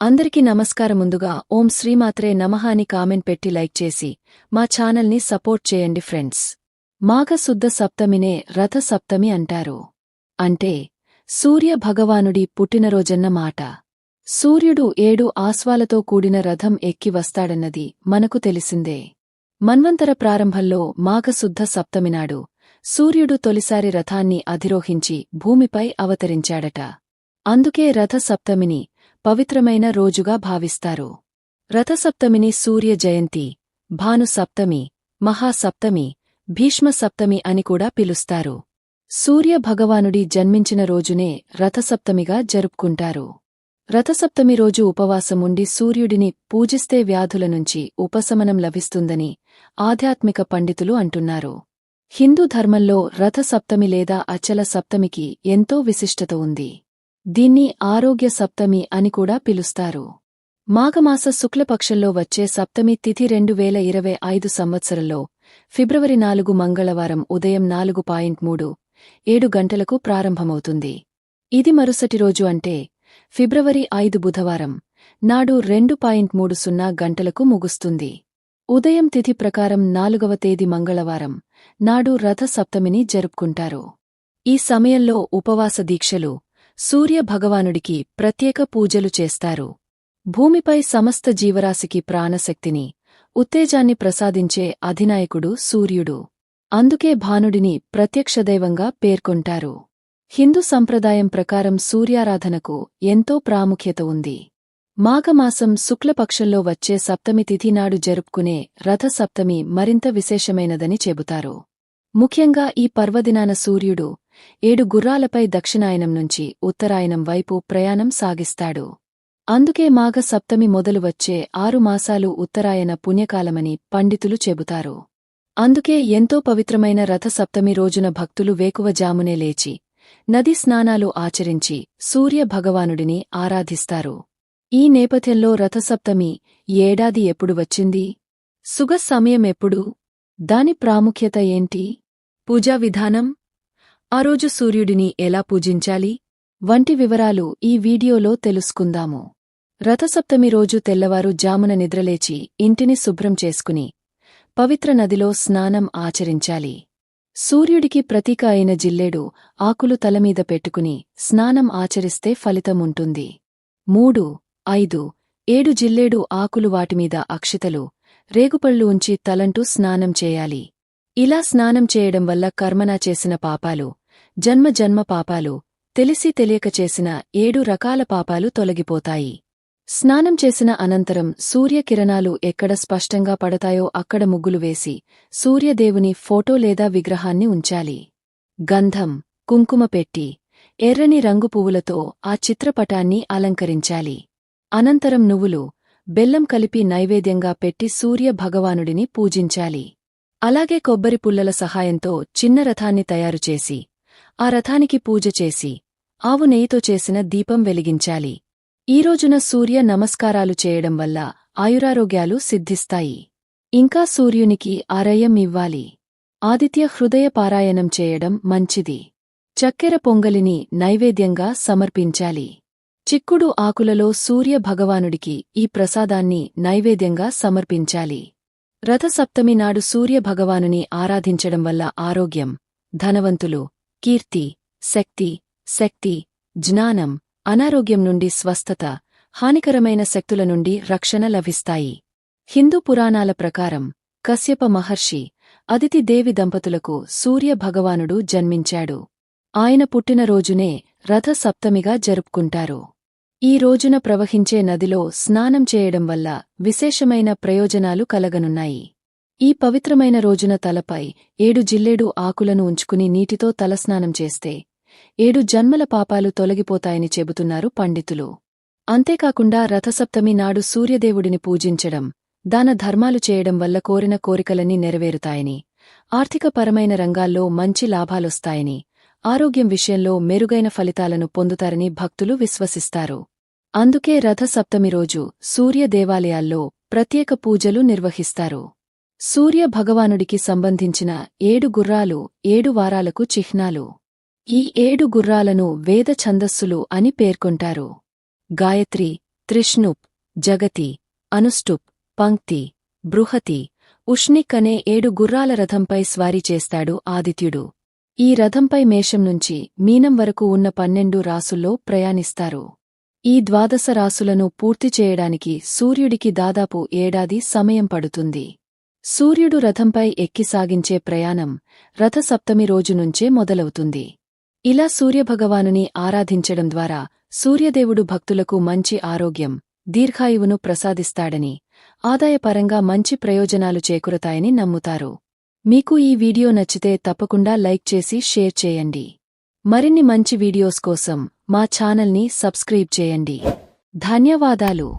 అందరికీ నమస్కారం ముందుగా ఓం శ్రీమాత్రే నమః అని కామెంట్ పెట్టి లైక్ చేసి మా ఛానల్ని సపోర్ట్ చేయండి ఫ్రెండ్స్. మాఘశుద్ధ సప్తమినే రథ సప్తమి అంటారు. అంటే సూర్య భగవానుడి పుట్టినరోజన్న మాట. సూర్యుడు ఏడు ఆస్వాలతో కూడిన రథం ఎక్కి వస్తాడన్నది మనకు తెలిసిందే. మన్వంతర ప్రారంభంలో మాఘశుద్ధ సప్తమినాడు సూర్యుడు తొలిసారి రథాన్ని అధిరోహించి భూమిపై అవతరించాడట. అందుకే రథ సప్తమిని పవిత్రమైన రోజుగా భావిస్తారు. రథసప్తమిని సూర్య జయంతి భానుసప్తమి మహాసప్తమి భీష్మసప్తమి అని కూడా పిలుస్తారు. సూర్య భగవానుడి జన్మించిన రోజునే రథసప్తమిగా జరుపుకుంటారు. రథసప్తమి రోజు ఉపవాసముండి సూర్యుడిని పూజిస్తే వ్యాధుల నుంచి ఉపశమనం లభిస్తుందని ఆధ్యాత్మిక పండితులు అంటున్నారు. హిందూ ధర్మంలో రథసప్తమి లేదా అచల సప్తమికి ఎంతో విశిష్టత ఉంది. దీన్ని ఆరోగ్య సప్తమి అని కూడా పిలుస్తారు. మాఘమాస శుక్లపక్షంలో వచ్చే సప్తమి తిథి రెండు వేల ఇరవై ఐదు సంవత్సరంలో ఫిబ్రవరి నాలుగు మంగళవారం ఉదయం నాలుగు పాయింట్ మూడు ఏడు గంటలకు ప్రారంభమవుతుంది. ఇది మరుసటి రోజు అంటే ఫిబ్రవరి ఐదు బుధవారం నాడు రెండు పాయింట్ మూడు సున్నా గంటలకు ముగుస్తుంది. ఉదయం తిథి ప్రకారం నాలుగవ తేదీ మంగళవారం నాడు రథ సప్తమిని జరుపుకుంటారు. ఈ సమయంలో ఉపవాస దీక్షలు సూర్య భగవానుడికి ప్రత్యేక పూజలు చేస్తారు. భూమిపై సమస్త జీవరాశికి ప్రాణశక్తిని ఉత్తేజాన్ని ప్రసాదించే అధినాయకుడు సూర్యుడు. అందుకే భానుడిని ప్రత్యక్షదైవంగా పేర్కొంటారు. హిందూ సంప్రదాయం ప్రకారం సూర్యారాధనకు ఎంతో ప్రాముఖ్యత ఉంది. మాఘమాసం శుక్లపక్షంలో వచ్చే సప్తమి తిథి నాడు జరుపుకునే రథసప్తమి మరింత విశేషమైనదని చెబుతారు. ముఖ్యంగా ఈ పర్వదినాన సూర్యుడు ఏడు గుర్రాలపై దక్షిణాయనం నుంచి ఉత్తరాయణం వైపు ప్రయాణం సాగిస్తాడు. అందుకే మాఘ సప్తమి మొదలు వచ్చే ఆరు మాసాలు ఉత్తరాయణ పుణ్యకాలమని పండితులు చెబుతారు. అందుకే ఎంతో పవిత్రమైన రథసప్తమి రోజున భక్తులు వేకువజామునే లేచి నదీ స్నానాలు ఆచరించి సూర్య భగవానుడిని ఆరాధిస్తారు. ఈ నేపథ్యంలో రథసప్తమి ఏడాది ఎప్పుడు వచ్చింది? సుగ సమయం ఎప్పుడు? దాని ప్రాముఖ్యత ఏంటి? పూజా విధానం? ఆ రోజు సూర్యుడిని ఎలా పూజించాలి? వంటి వివరాలు ఈ వీడియోలో తెలుసుకుందాము. రథసప్తమి రోజు తెల్లవారు జామున నిద్రలేచి ఇంటిని శుభ్రం చేసుకుని పవిత్ర నదిలో స్నానం ఆచరించాలి. సూర్యుడికి ప్రతీక అయిన జిల్లేడు ఆకులు తలమీద పెట్టుకుని స్నానం ఆచరిస్తే ఫలితముంటుంది మూడు ఐదు ఏడు జిల్లేడు ఆకులు వాటిమీద అక్షితలు రేగుపళ్ళు ఉంచి తలంటూ స్నానం చేయాలి. ఇలా స్నానం చేయడం వల్ల కర్మనా చేసిన పాపాలు జన్మ జన్మ పాపాలు తెలిసి తెలియక చేసిన ఏడు రకాల పాపాలు తొలగిపోతాయి. స్నానం చేసిన అనంతరం సూర్యకిరణాలు ఎక్కడ స్పష్టంగా పడతాయో అక్కడ ముగ్గులు వేసి సూర్యదేవుని ఫోటో లేదా విగ్రహాన్ని ఉంచాలి. గంధం కుంకుమ పెట్టి ఎర్రని రంగు పువ్వులతో ఆ చిత్రపటాన్ని అలంకరించాలి. అనంతరం నువ్వులు బెల్లం కలిపి నైవేద్యంగా పెట్టి సూర్య భగవానుడిని పూజించాలి. అలాగే కొబ్బరి పుల్లల సహాయంతో చిన్న రథాన్ని తయారుచేసి ఆ రథానికి పూజ చేసి ఆవు నెయ్యితో చేసిన దీపం వెలిగించాలి. ఈ రోజున సూర్య నమస్కారాలు చేయడం వల్ల ఆయురారోగ్యాలు సిద్ధిస్తాయి. ఇంకా సూర్యునికి ఆరయం ఇవ్వాలి. ఆదిత్య హృదయ పారాయణం చేయడం మంచిది. చక్కెర పొంగలిని నైవేద్యంగా సమర్పించాలి. చిక్కుడు ఆకులలో సూర్య భగవానుడికి ఈ ప్రసాదాన్ని నైవేద్యంగా సమర్పించాలి. రథసప్తమి నాడు సూర్య భగవానుని ఆరాధించడం వల్ల ఆరోగ్యం ధనవంతులు కీర్తి శక్తి శక్తి జ్ఞానం అనారోగ్యం నుండి స్వస్థత హానికరమైన శక్తుల నుండి రక్షణ లభిస్తాయి. హిందూ పురాణాల ప్రకారం కశ్యప మహర్షి అదితి దేవి దంపతులకు సూర్య భగవానుడు జన్మించాడు. ఆయన పుట్టినరోజునే రథ సప్తమిగా జరుపుకుంటారు. ఈ రోజున ప్రవహించే నదిలో స్నానం చేయడం వల్ల విశేషమైన ప్రయోజనాలు కలగనున్నాయి. ఈ పవిత్రమైన రోజున తలపై ఏడు జిల్లేడు ఆకులను ఉంచుకుని నీటితో తలస్నానం చేస్తే ఏడు జన్మల పాపాలు తొలగిపోతాయని చెబుతున్నారు పండితులు. అంతేకాకుండా రథసప్తమి నాడు సూర్యదేవుడిని పూజించడం దాన ధర్మాలు చేయడం వల్ల కోరిన కోరికలన్నీ నెరవేరుతాయని ఆర్థికపరమైన రంగాల్లో మంచి లాభాలొస్తాయని ఆరోగ్యం విషయంలో మెరుగైన ఫలితాలను పొందుతారని భక్తులు విశ్వసిస్తారు. అందుకే రథసప్తమి రోజు సూర్య దేవాలయాల్లో ప్రత్యేక పూజలు నిర్వహిస్తారు. సూర్య భగవానుడికి సంబంధించిన ఏడు గుర్రాలు ఏడు వారాలకు చిహ్నాలు. ఈ ఏడు గుర్రాలను వేద ఛందస్సులు అని పేర్కొంటారు. గాయత్రి త్రిష్ణుప్ జగతి అనుష్టుప్ పంక్తి బృహతి ఉష్ణిక్ అనే ఏడు గుర్రాల రథంపై స్వారీ చేస్తాడు ఆదిత్యుడు. ఈ రథంపై మేషం నుంచి మీనం వరకు ఉన్న పన్నెండు రాసుల్లో ప్రయాణిస్తారు. ఈ ద్వాదశ రాసులను పూర్తి చేయడానికి సూర్యుడికి దాదాపు ఏడాది సమయం పడుతుంది. సూర్యుడు రథంపై ఎక్కి సాగించే ప్రయాణం రథసప్తమి రోజు నుంచే మొదలవుతుంది. ఇలా సూర్యభగవానుని ఆరాధించడం ద్వారా సూర్యదేవుడు భక్తులకు మంచి ఆరోగ్యం దీర్ఘాయువును ప్రసాదిస్తాడని ఆదాయపరంగా మంచి ప్రయోజనాలు చేకూరతాయని నమ్ముతారు. మీకు ఈ వీడియో నచ్చితే తప్పకుండా లైక్ చేసి షేర్ చేయండి. మరిన్ని మంచి వీడియోస్ కోసం మా ఛానల్ని సబ్స్క్రైబ్ చేయండి. ధన్యవాదాలు.